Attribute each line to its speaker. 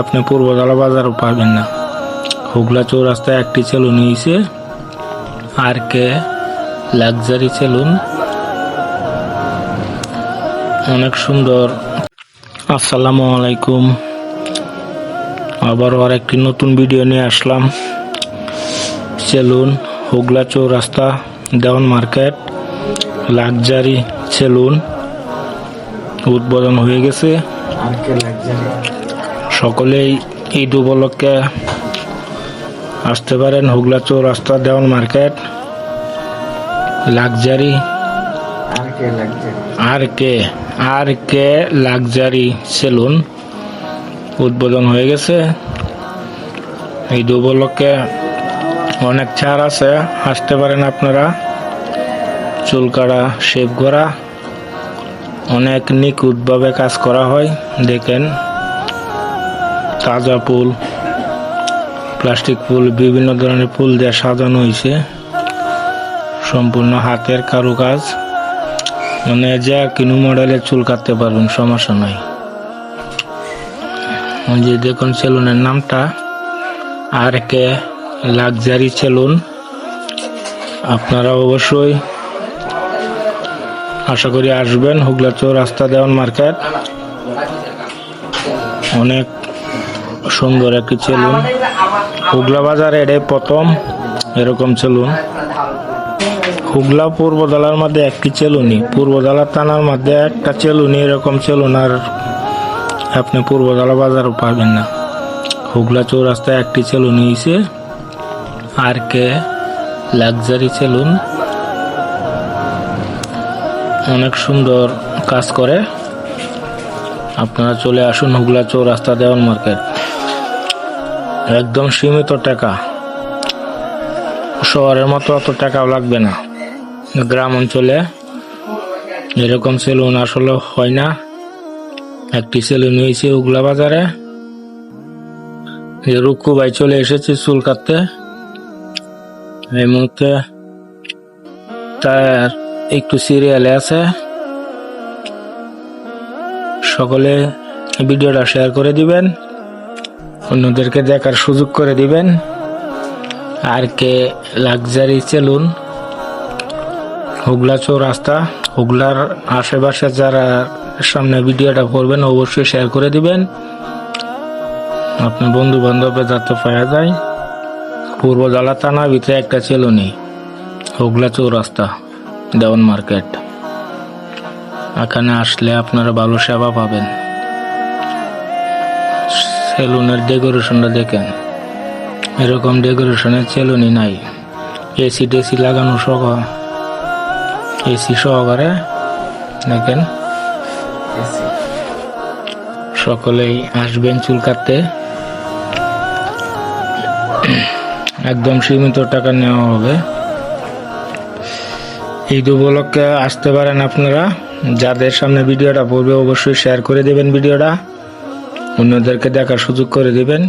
Speaker 1: আপনি পূর্বতলা বাজারও পাবেন না। হুগলা চৌরাস্তায় একটি সেলুন নিয়েছে আর কে লাক্সারি সেলুন অনেক সুন্দর। আসসালামু আলাইকুম। আবারও আর একটি নতুন ভিডিও নিয়ে আসলাম। Salon Hugla Chowrasta Dewan market luxury salon উদ্বোধন হয়ে গেছে। সকলেই ঈদ উপলক্ষে আসতে পারেন Hugla Chowrasta Dewan market. Luxury. R K R K? Luxury salon উদ্বোধন হয়ে গেছে। ঈদ উপলক্ষে অনেক ছাড় আছে আসতে পারেন আপনারা। চুল কাটা শেভ করা অনেক নিখুঁতভাবে কাজ করা হয় দেখেন। তাজা ফুল প্লাস্টিক ফুল, বিভিন্ন ধরনের ফুল দিয়ে সাজানো হয়েছে। সম্পূর্ণ হাতের কারুকাজ। মানে যা কিনু মডেলের চুল কাটতে পারবেন, সমস্যা নাই। যে দেখুন সেলুনের নামটা। R K luxury salon. আপনারা অবশ্যই আশা করি আসবেন হুগলা চৌরাস্তা দেওয়ান মার্কেট। অনেক সুন্দর একটি সেলুন। হুগলা বাজার এটাই প্রথম এরকম সেলুন। হুগলা পূর্বদলার মধ্যে একটি চেলুনি পূর্বদলা থানার মধ্যে একটা চেলুনি এরকম চেলুন আর আপনি পূর্বদলা বাজারও পাবেন না। হুগলা চৌরাস্তায় একটি চেলুনি হয়েছে আর কে লাক্সারি সেলুন। অনেক সুন্দর কাজ করে। আপনারা চলে আসুন হুগলা চৌরাস্তা দেওয়ান মার্কেট। একদম সীমিত টাকা। শহরের মতো অত টাকাও লাগবে না। গ্রাম অঞ্চলে এরকম সেলুন আসলে হয় না। একটি সেলুন হয়েছে উগলা বাজারে। যে রুক্কু ভাই চলে এসেছে চুল কাটতে। এই মুহূর্তে তার একটু সিরিয়ালে আছে। সকলে ভিডিওটা শেয়ার করে দিবেন। অন্যদেরকে দেখার সুযোগ করে দিবেন। R K luxury salon, Hugla চৌরাস্তা, হুগলার আশেপাশে যারা সামনে ভিডিওটা করবেন অবশ্যই শেয়ার করে দিবেন। আপনার বন্ধু বান্ধবে যাতে পাওয়া যায়। পূর্ব জলা থানার ভিতরে একটা সেলুনি হুগলা চৌরাস্তা, দেওয়ান মার্কেট। এখানে আসলে আপনারা ভালো সেবা পাবেন। সেলুনের ডেকোরেশনটা দেখেন। এরকম ডেকোরেশনের সেলুনই নাই। এসি টেসি লাগানো সহ, এসি সহকারে দেখেন। সকলেই আসবেন চুল কাটতে। একদম সীমিত টাকা নেওয়া হবে। ঈদ উপলক্ষে আসতে পারেন আপনারা। যাদের সামনে ভিডিওটা পড়বে অবশ্যই শেয়ার করে দেবেন ভিডিওটা। অন্যদেরকে দেখার সুযোগ করে দিবেন।